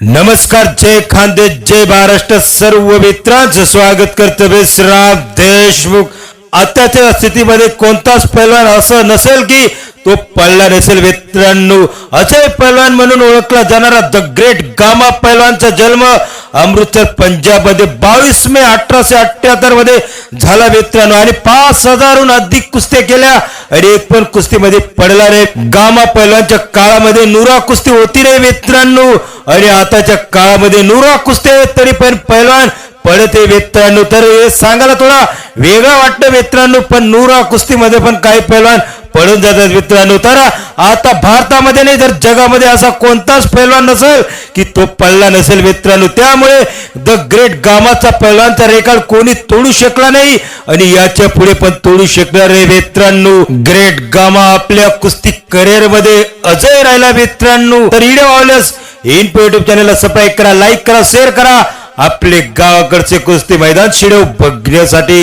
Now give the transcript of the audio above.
नमस्कार जय खानदे जय महाराष्ट्र सर्व मित्रांचं स्वागत करतो विश्राम देशमुख. आताच्या स्थितीमध्ये कोणताच पैलवान असं नसेल की तो पडला नसेल मित्रांनो. अजय पैलवान म्हणून ओळखला जाणारा द ग्रेट गामा पैलवानचा जन्म अमृतसर पंजाबमध्ये बावीस मे अठराशे अठ्याहत्तरमध्ये झाला मित्रांनो. आणि पाच हजारहून अधिक कुस्त्या केल्या. आणि एक पण कुस्तीमध्ये पडला नाही. गामा पैलवानच्या काळामध्ये नुरा कुस्ती होती रे मित्रांनो. आणि आताच्या काळामध्ये नुरा कुस्ती तरी पण पैलवान पडते मित्रांनो. तर हे सांगायला थोडा वेगळा वाटतं मित्रांनो पण नुरा कुस्तीमध्ये पण काही पैलवान पडून जातात मित्रांनो. तर आता भारतामध्ये नाही तर जगामध्ये असा कोणताच पैलवान नसेल की तो पडला नसेल मित्रांनो. त्यामुळे द ग्रेट गामाचा पैलवानचा रेकॉर्ड कोणी तोडू शकला नाही आणि याच्यापुढे पण तोडू शकणार नाही मित्रांनो. ग्रेट गामा आपल्या कुस्ती करिअरमध्ये अजय राहिला मित्रांनो. तर व्हिडिओ आवडल्यास इन युट्यूब चॅनलला सबस्क्राईब करा लाईक करा शेअर करा. आपले गावाकडचे कुस्ती मैदान शिडव बघण्यासाठी.